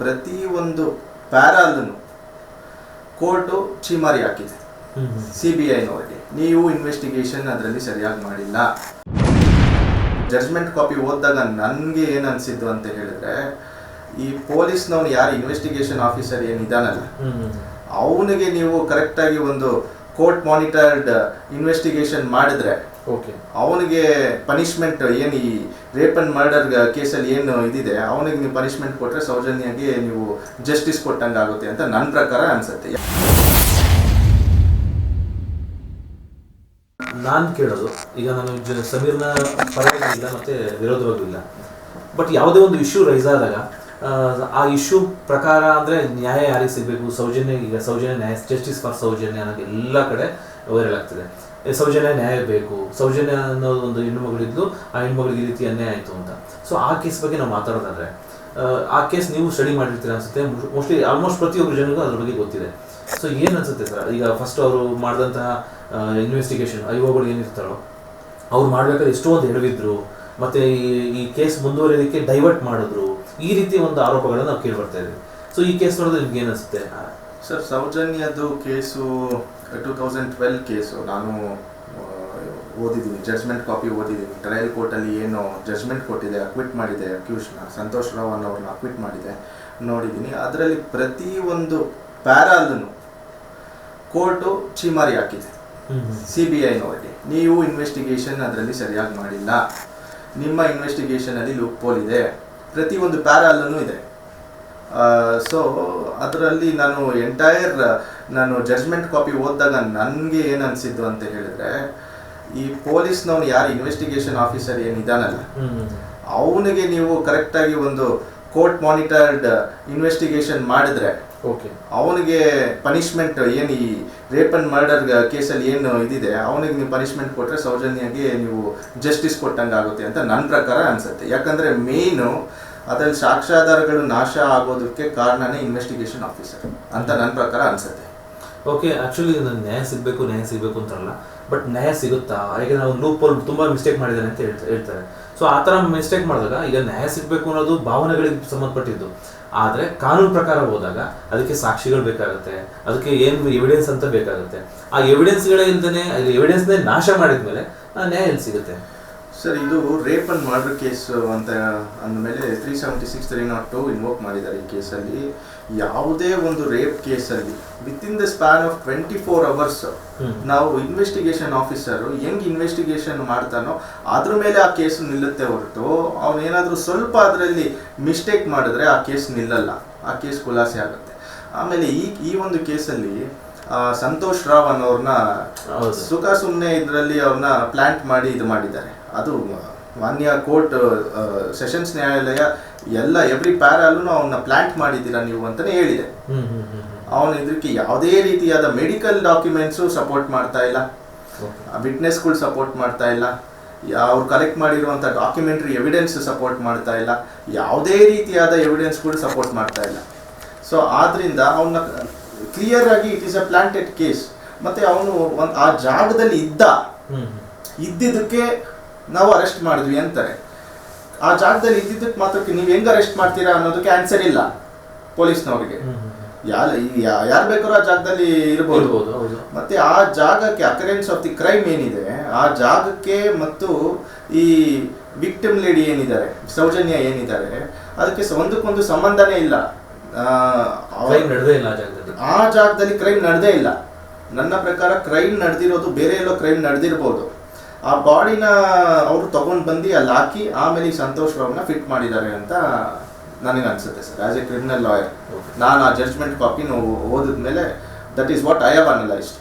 ಪ್ರತಿ ಒಂದು ಪ್ಯಾರಲ್ಲೂ ಕೋರ್ಟು ಚೀಮಾರಿ ಹಾಕಿದೆ. ಸಿ ಬಿ ಐನವರಿಗೆ. ನೀವು ಇನ್ವೆಸ್ಟಿಗೇಷನ್ ಅದರಲ್ಲಿ ಸರಿಯಾಗಿ ಮಾಡಿಲ್ಲ. ಜಡ್ಜ್ಮೆಂಟ್ ಕಾಪಿ ಓದಿದಾಗ ನನಗೆ ಏನು ಅನಿಸಿದ್ದು ಅಂತ ಹೇಳಿದ್ರೆ ಈ ಪೊಲೀಸ್ನವನು ಯಾರು ಇನ್ವೆಸ್ಟಿಗೇಷನ್ ಆಫೀಸರ್ ಏನಿದಾನಲ್ಲ ಅವನಿಗೆ ನೀವು ಕರೆಕ್ಟಾಗಿ ಒಂದು ಕೋರ್ಟ್ ಮಾನಿಟರ್ಡ್ ಇನ್ವೆಸ್ಟಿಗೇಷನ್ ಮಾಡಿದ್ರೆ ಓಕೆ. ಅವನಿಗೆ ಪನಿಷ್ಮೆಂಟ್ ಏನು ಈ ರೇಪ್ ಅಂಡ್ ಮರ್ಡರ್ ಕೇಸಲ್ಲಿ ಏನು ಇದಿದೆ ಅವನಿಗೆ ನೀವು ಪನಿಷ್ಮೆಂಟ್ ಕೊಟ್ಟರೆ ಸೌಜನ್ಯಗೆ ನೀವು ಜಸ್ಟಿಸ್ ಕೊಟ್ಟಂಗೆ ಆಗುತ್ತೆ ಅಂತ ನನ್ನ ಪ್ರಕಾರ ಅನ್ಸುತ್ತೆ. ನಾನು ಕೇಳೋದು ಈಗ ನಾನು ಸಮೀರ್ನ ಪರವಾಗಿಲ್ಲ ಮತ್ತೆ ವಿರೋಧವಾಗಿಲ್ಲ ಬಟ್ ಯಾವುದೇ ಒಂದು ಇಶ್ಯೂ ರೈಸ್ ಆದಾಗ ಆ, ಇಶ್ಯೂ ಪ್ರಕಾರ ಅಂದರೆ ನ್ಯಾಯ ಯಾರಿಗೆ ಸಿಗಬೇಕು? ಸೌಜನ್ಯ ಈಗ ಸೌಜನ್ಯ ನ್ಯಾಯ ಜಸ್ಟಿಸ್ ಫಾರ್ ಸೌಜನ್ಯ ಅನ್ನೋದು ಎಲ್ಲ ಕಡೆ ವೈರಲ್ ಆಗ್ತಿದೆ. ಸೌಜನ್ಯ ನ್ಯಾಯ ಬೇಕು. ಸೌಜನ್ಯ ಅನ್ನೋದು ಒಂದು ಹೆಣ್ಣುಮಗಳಿದ್ದು ಆ ಹೆಣ್ಮಗಳಿಗೆ ಈ ರೀತಿ ಅನ್ಯಾಯ ಆಯಿತು ಅಂತ. ಸೊ ಆ ಕೇಸ್ ಬಗ್ಗೆ ನಾವು ಮಾತಾಡೋದಾದ್ರೆ ಆ, ಕೇಸ್ ನೀವು ಸ್ಟಡಿ ಮಾಡಿರ್ತೀರ ಅನ್ಸುತ್ತೆ. ಮೋಸ್ಟ್ಲಿ ಆಲ್ಮೋಸ್ಟ್ ಪ್ರತಿಯೊಬ್ಬರು ಜನಗೂ ಅದ್ರ ಬಗ್ಗೆ ಗೊತ್ತಿದೆ. ಸೊ ಏನು ಅನ್ಸುತ್ತೆ ಸರ್ ಈಗ ಫಸ್ಟ್ ಅವರು ಮಾಡಿದಂತಹ ಇನ್ವೆಸ್ಟಿಗೇಷನ್ ಐಒಗಳು ಏನಿರ್ತಾರೋ ಅವ್ರು ಮಾಡಬೇಕಾದ್ರೆ ಎಷ್ಟೋ ಒಂದು ಎಡವಿದ್ರು ಮತ್ತು ಈ ಈ ಕೇಸ್ ಮುಂದುವರಿಯೋದಕ್ಕೆ ಡೈವರ್ಟ್ ಮಾಡಿದ್ರು. ಈ ರೀತಿ ಒಂದು ಆರೋಪಗಳನ್ನು ನಾವು ಕೇಳಿ ಬರ್ತಾ ಇದ್ವಿ ಸೊ ಈ ಕೇಸ್ ನೋಡಿದ್ರೆ ನಿಮ್ಗೆ ಏನು ಅನ್ಸುತ್ತೆ? Sir ಸೌಜನ್ಯದು case two thousand twelve case ನಾನು ಓದಿದ್ದೀನಿ ಜಡ್ಜ್ಮೆಂಟ್ ಕಾಪಿ ಓದಿದ್ದೀನಿ. ಟ್ರಯಲ್ ಕೋರ್ಟಲ್ಲಿ ಏನು ಜಡ್ಜ್ಮೆಂಟ್ ಕೊಟ್ಟಿದೆ ಅಕ್ವಿಟ್ ಮಾಡಿದೆ ಅಕ್ಯೂಷನ್ ಸಂತೋಷ್ ರಾವ್ ಅನ್ನೋರನ್ನ ಅಕ್ವಿಟ್ ಮಾಡಿದೆ ನೋಡಿದ್ದೀನಿ. ಅದರಲ್ಲಿ ಪ್ರತಿ ಒಂದು ಪ್ಯಾರಲ್ಲೂ ಕೋರ್ಟು ಚೀಮಾರಿ ಹಾಕಿದೆ. ಸಿ ಬಿ ಐನವರಿಗೆ. ನೀವು ಇನ್ವೆಸ್ಟಿಗೇಷನ್ ಅದರಲ್ಲಿ ಸರಿಯಾಗಿ ಮಾಡಿಲ್ಲ. ನಿಮ್ಮ ಇನ್ವೆಸ್ಟಿಗೇಷನಲ್ಲಿ ಲುಕ್ ಪೋಲ್ ಇದೆ. ಪ್ರತಿಯೊಂದು ಪ್ಯಾರಲ್ಲೂ ಇದೆ. ಸೊ ಅದರಲ್ಲಿ ನಾನು ಎಂಟೈರ್ ನಾನು ಜಡ್ಜ್ಮೆಂಟ್ ಕಾಪಿ ಓದಿದಾಗ ನನಗೆ ಏನು ಅನಿಸಿದ್ದು ಅಂತ ಹೇಳಿದ್ರೆ ಈ ಪೊಲೀಸ್ನವನು ಯಾರು ಇನ್ವೆಸ್ಟಿಗೇಷನ್ ಆಫೀಸರ್ ಏನಿದಾನಲ್ಲ ಅವನಿಗೆ ನೀವು ಕರೆಕ್ಟಾಗಿ ಒಂದು ಕೋರ್ಟ್ ಮಾನಿಟರ್ಡ್ ಇನ್ವೆಸ್ಟಿಗೇಷನ್ ಮಾಡಿದ್ರೆ ಅವನಿಗೆ ಪನಿಷ್ಮೆಂಟ್ ಏನು ಈ ರೇಪ್ ಅಂಡ್ ಮರ್ಡರ್ ಕೇಸಲ್ಲಿ ಏನು ಇದಿದೆ ಅವನಿಗೆ ನೀವು ಪನಿಷ್ಮೆಂಟ್ ಕೊಟ್ಟರೆ ಸೌಜನ್ಯಗೆ ನೀವು ಜಸ್ಟಿಸ್ ಕೊಟ್ಟಂಗೆ ಆಗುತ್ತೆ ಅಂತ ನನ್ನ ಪ್ರಕಾರ ಅನ್ಸುತ್ತೆ. ಯಾಕಂದರೆ ಮೇಯ್ನು ಅದರಲ್ಲಿ ಸಾಕ್ಷ್ಯಾಧಾರಗಳು ನಾಶ ಆಗೋದಕ್ಕೆ ಕಾರಣನೇ ಇನ್ವೆಸ್ಟಿಗೇಷನ್ ಆಫೀಸರ್ ಅಂತ ನನ್ನ ಪ್ರಕಾರ ಅನಿಸುತ್ತೆ. ಓಕೆ ಆ್ಯಕ್ಚುಲಿ ನಾನು ನ್ಯಾಯ ಸಿಗಬೇಕು ನ್ಯಾಯ ಸಿಗಬೇಕು ಅಂತಾರಲ್ಲ ಬಟ್ ನ್ಯಾಯ ಸಿಗುತ್ತಾ? ಹಾಗೆ ನಾವು ಲೂಪ್ ತುಂಬ ತುಂಬಾ ಮಿಸ್ಟೇಕ್ ಮಾಡಿದ್ದಾನೆ ಅಂತ ಹೇಳ್ತಾರೆ. ಸೊ ಆ ಥರ ಮಿಸ್ಟೇಕ್ ಮಾಡಿದಾಗ ಈಗ ನ್ಯಾಯ ಸಿಗಬೇಕು ಅನ್ನೋದು ಭಾವನೆಗಳಿಗೆ ಸಂಬಂಧಪಟ್ಟಿದ್ದು. ಆದರೆ ಕಾನೂನು ಪ್ರಕಾರ ಹೋದಾಗ ಅದಕ್ಕೆ ಸಾಕ್ಷಿಗಳು ಬೇಕಾಗುತ್ತೆ, ಅದಕ್ಕೆ ಏನು ಎವಿಡೆನ್ಸ್ ಅಂತ ಬೇಕಾಗುತ್ತೆ. ಆ ಎವಿಡೆನ್ಸ್ಗಳೇ ಇಲ್ದೇ ಎವಿಡೆನ್ಸ್ನೇ ನಾಶ ಮಾಡಿದ್ಮೇಲೆ ನ್ಯಾಯ ಎಲ್ಲಿ ಸಿಗುತ್ತೆ? ಸರ್ ಇದು ರೇಪ್ ಅಂಡ್ ಮರ್ಡರ್ ಕೇಸ್ ಅಂತ ಅಂದಮೇಲೆ three seventy six three not two invoke ಮಾಡಿದ್ದಾರೆ ಈ ಕೇಸಲ್ಲಿ ಯಾವುದೇ ಒಂದು ರೇಪ್ ಕೇಸಲ್ಲಿ within the span of twenty four hours. ನಾವು ಇನ್ವೆಸ್ಟಿಗೇಷನ್ ಆಫೀಸರು ಹೆಂಗ್ ಇನ್ವೆಸ್ಟಿಗೇಷನ್ ಮಾಡ್ತಾನೋ ಅದ್ರ ಮೇಲೆ ಆ ಕೇಸ್ ನಿಲ್ಲುತ್ತೆ ಹೊರತು ಅವನೇನಾದ್ರೂ ಸ್ವಲ್ಪ ಅದರಲ್ಲಿ ಮಿಸ್ಟೇಕ್ ಮಾಡಿದ್ರೆ ಆ ಕೇಸ್ ನಿಲ್ಲಲ್ಲ ಆ ಕೇಸ್ ಖುಲಾಸೆ ಆಗುತ್ತೆ ಆಮೇಲೆ ಈ ಈ ಒಂದು ಕೇಸಲ್ಲಿ ಸಂತೋಷ್ ರಾವ್ ಅನ್ನೋರ್ನ. ಸುಖ ಸುಮ್ಮನೆ ಇದರಲ್ಲಿ ಅವ್ರನ್ನ ಪ್ಲಾಂಟ್ ಮಾಡಿ ಇದು ಮಾಡಿದ್ದಾರೆ ಅದು ಮಾನ್ಯ ಕೋರ್ಟ್ ಸೆಷನ್ಸ್ ನ್ಯಾಯಾಲಯ ಎಲ್ಲ ಎವ್ರಿ ಪ್ಯಾರಲ್ಲೂ ಅವನ್ನ ಪ್ಲಾಂಟ್ ಮಾಡಿದ್ದೀರಾ ನೀವು ಅಂತಾನೆ ಹೇಳಿದೆ. ಅವನು ಇದಕ್ಕೆ ಯಾವುದೇ ರೀತಿಯಾದ ಮೆಡಿಕಲ್ ಡಾಕ್ಯುಮೆಂಟ್ಸು ಸಪೋರ್ಟ್ ಮಾಡ್ತಾ ಇಲ್ಲ. ವಿಟ್ನೆಸ್ಗಳು ಸಪೋರ್ಟ್ ಮಾಡ್ತಾ ಇಲ್ಲ. ಅವ್ರು ಕಲೆಕ್ಟ್ ಮಾಡಿರುವಂಥ ಡಾಕ್ಯುಮೆಂಟ್ರಿ ಎವಿಡೆನ್ಸ್ ಸಪೋರ್ಟ್ ಮಾಡ್ತಾ ಇಲ್ಲ. ಯಾವುದೇ ರೀತಿಯಾದ ಎವಿಡೆನ್ಸ್ಗಳು ಸಪೋರ್ಟ್ ಮಾಡ್ತಾ ಇಲ್ಲ. ಸೊ ಆದ್ದರಿಂದ ಅವನ್ನ ಕ್ಲಿಯರ್ ಆಗಿ it is a planted case ಮತ್ತೆ ಅವನು ಒಂದು ಆ ಜಾಗದಲ್ಲಿ ಇದ್ದ. ಇದ್ದಿದ್ದಕ್ಕೆ ನಾವು ಅರೆಸ್ಟ್ ಮಾಡಿದ್ವಿ ಅಂತಾರೆ. ಆ ಜಾಗದಲ್ಲಿ ಇದ್ದಿದ್ದಕ್ಕೆ ಮಾತ್ರಕ್ಕೆ ನೀವು ಹೆಂಗ್ ಅರೆಸ್ಟ್ ಮಾಡ್ತೀರಾ ಅನ್ನೋದಕ್ಕೆ ಆನ್ಸರ್ ಇಲ್ಲ ಪೊಲೀಸ್ನವರಿಗೆ. ಯಾರ ಯಾರು ಬೇಕಾದ್ರೂ ಆ ಜಾಗದಲ್ಲಿ ಇರ್ಬೋದು, ಮತ್ತೆ ಆ ಜಾಗಕ್ಕೆ ಅಕರೆನ್ಸ್ ಆಫ್ ದಿ ಕ್ರೈಮ್ ಏನಿದೆ ಆ ಜಾಗಕ್ಕೆ ಮತ್ತು ಈ ವಿಕ್ಟಿಮ್ ಲೇಡಿ ಏನಿದ್ದಾರೆ ಸೌಜನ್ಯ ಏನಿದ್ದಾರೆ ಅದಕ್ಕೆ ಒಂದಕ್ಕೊಂದು ಸಂಬಂಧನೇ ಇಲ್ಲ. ಆ, ಜಾಗದಲ್ಲಿ. ಆ ಜಾಗದಲ್ಲಿ ಕ್ರೈಮ್ ನಡೆದೇ ಇಲ್ಲ. ನನ್ನ ಪ್ರಕಾರ ಕ್ರೈಮ್ ನಡೆದಿರೋದು ಬೇರೆ ಎಲ್ಲೋ ಕ್ರೈಮ್ ನಡೆದಿರ್ಬೋದು. ಆ ಬಾಡಿನ ಅವರು ತಗೊಂಡು ಬಂದು ಅಲ್ಲಿ ಹಾಕಿ ಆಮೇಲೆ ಈ ಸಂತೋಷ್ ರಾವ್ನ ಫಿಟ್ ಮಾಡಿದ್ದಾರೆ ಅಂತ ನನಗೆ ಅನ್ಸುತ್ತೆ sir. As a criminal lawyer ನಾನು ಆ judgement copy ಓದಿದ್ಮೇಲೆ that is what I have analysed